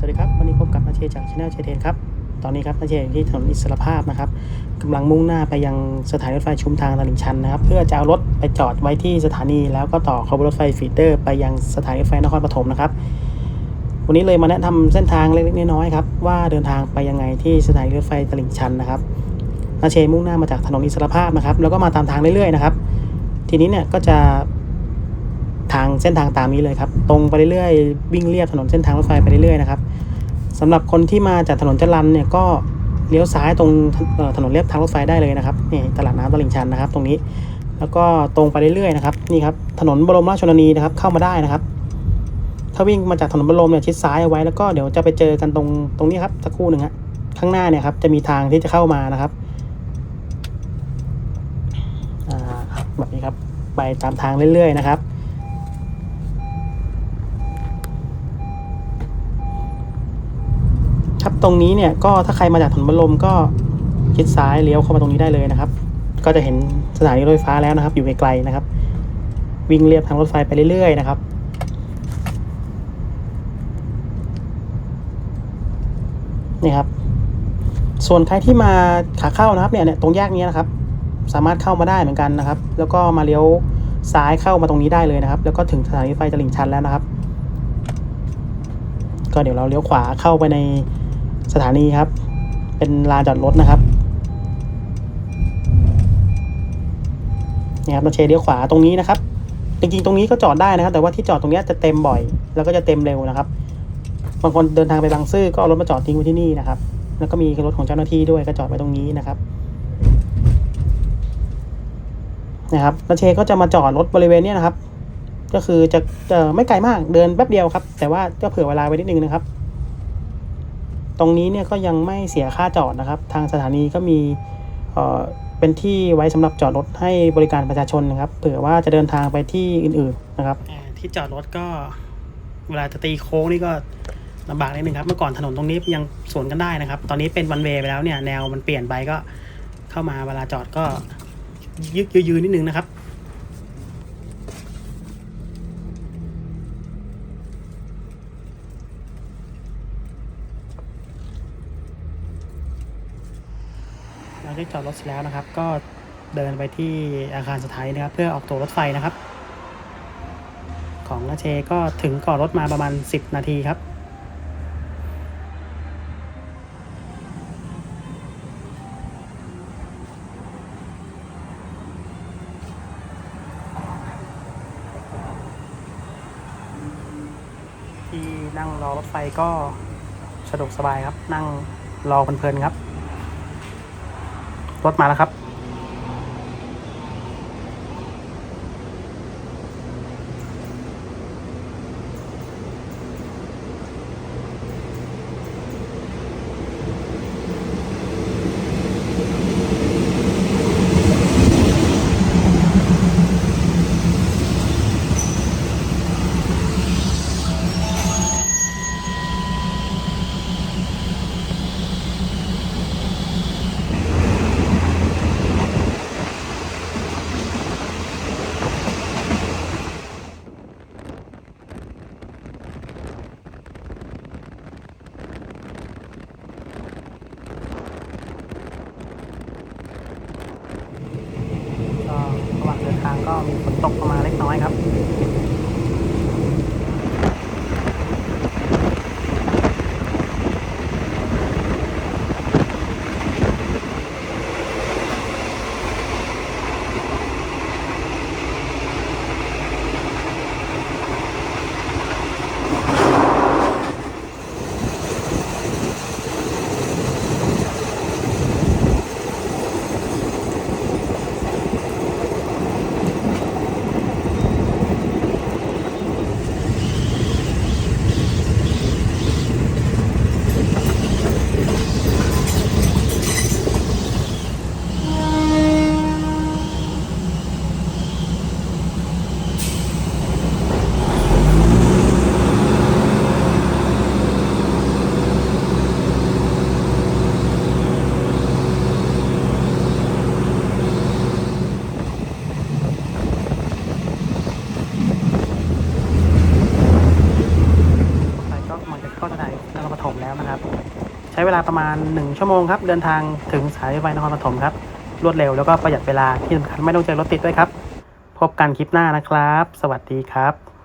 สวัสดีครับวันนี้พบกับนาเชจากช anel เชเทนครับตอนนี้ครับนาเชอยู่ที่ถนนอิสรภาพนะครับกำลังมุ่งหน้าไปยังสถานีรถไฟชุมทางตลิ่งชันนะครับ เพื่อจะเอารถไปจอดไว้ที่สถานี แล้วก็ต่อขบวนรถไฟฟีเดอร์ ไปยังสถานีรถไฟนครปฐมนะครับ วันนี้เลยมาแนะนำเส้นทางเล็กๆน้อยๆครับว่าเดินทางไปยังไงที่สถานีรถไฟตลิ่งชันนะครับนาเชมุ่งหน้ามาจากถนนอิสรภาพนะครับ แล้วก็มาตามทางเรื่อยๆนะครับ ทีนี้เนี่ยก็จะ ทางเส้นทางตามนี้เลยครับ ตรงไปเรื่อยๆวิ่งเรียบถนนเส้นทางรถไฟไปเรื่อยๆนะครับสำหรับคนที่มาจากถนนจรัญเนี่ยก็เลี้ยวซ้ายตรงถนนเลียบทางรถไฟได้เลยนะครับนี่ตลาดน้ำตลิ่งชันนะครับ ตรงนี้ แล้วก็ตรงไปเรื่อยๆนะครับนี่ครับถนนบรมราชชนนีนะครับเข้ามาได้นะครับ ถ้าวิ่งมาจากถนนบรมเนี่ยชิดซ้ายเอาไว้แล้วก็เดี๋ยวจะไปเจอกันตรงตรงนี้ครับสักครู่หนึ่งฮะข้างหน้าเนี่ยครับจะมีทางที่จะเข้ามานะครับแบบนี้ครับไปตามทางเรื่อยๆนะครับ ครับ ตรงนี้เนี่ยก็ถ้าใครมาจากถนนบรมก็ชิดซ้ายเลี้ยวเข้ามาตรงนี้ได้เลยนะครับ ก็จะเห็นสถานีรถไฟฟ้าแล้วนะครับ อยู่ไกลๆนะครับ วิ่งเรียบทางรถไฟไปเรื่อยๆนะครับนี่ครับ ส่วนใครที่มาขาเข้านะครับเนี่ยเนี่ยตรงแยกนี้นะครับ สามารถเข้ามาได้เหมือนกันนะครับ แล้วก็มาเลี้ยวซ้ายเข้ามาตรงนี้ได้เลยนะครับ แล้วก็ถึงสถานีรถไฟตลิ่งชันแล้วนะครับ ก็เดี๋ยวเราเลี้ยวขวาเข้าไปใน สถานีครับ เป็นลานจอดรถนะครับนี่ครับเราเชเลี้ยวขวาตรงนี้นะครับ จริงๆตรงนี้ก็จอดได้นะครับ แต่ว่าที่จอดตรงนี้จะเต็มบ่อย แล้วก็จะเต็มเร็วนะครับ บางคนเดินทางไปบางซื่อก็เอารถมาจอดทิ้งไว้ที่นี่นะครับ แล้วก็มีรถของเจ้าหน้าที่ด้วยก็จอดไว้ตรงนี้นะครับนะครับนาเชก็จะมาจอดรถบริเวณนี้นะครับ ก็คือจะเอ่อไม่ไกลมากเดินแป๊บเดียวครับ แต่ว่าก็เผื่อเวลาไว้นิดนึงนะครับ ตรงนี้เนี่ยก็ยังไม่เสียค่าจอดนะครับ ทางสถานีก็มีเเป็นที่ไว้สำหรับจอดรถให้บริการประชาชนนะครับเผื่อว่าจะเดินทางไปที่อื่นๆนะครับที่จอดรถก็เวลาจะตีโค้งนี่ก็ลำบากนิดนึงครับเมื่อก่อนถนนตรงนี้ยังสวนกันได้นะครับ ตอนนี้เป็นวันเวย์ไปแล้วเนี่ยแนวมันเปลี่ยนไปก็เข้ามาเวลาจอดก็ยึกยืนนิดนึงนะครับ เราได้จอดรถเสร็จแล้วนะครับ ก็เดินไปที่อาคารสุดท้ายนะครับ เพื่อออกตัวรถไฟนะครับ ของนาเชก็ถึงก่อรถมาประมาณ 10 นาทีครับที่นั่งรอรถไฟก็สะดวกสบายครับ นั่งรอเพลินๆครับ รถมาแล้วครับ ก็ระหว่างเดินทางก็มีฝน ตกประมาณเล็กน้อยครับ คายนครปฐมแล้วนะครับ ใช้ เวลาประมาณ 1 ชั่วโมงครับ เดินทางถึงสายรถไฟนครปฐมครับ รวดเร็วแล้วก็ประหยัดเวลาที่สำคัญไม่ต้องเจอรถติดด้วยครับ พบกันคลิปหน้านะครับ สวัสดีครับ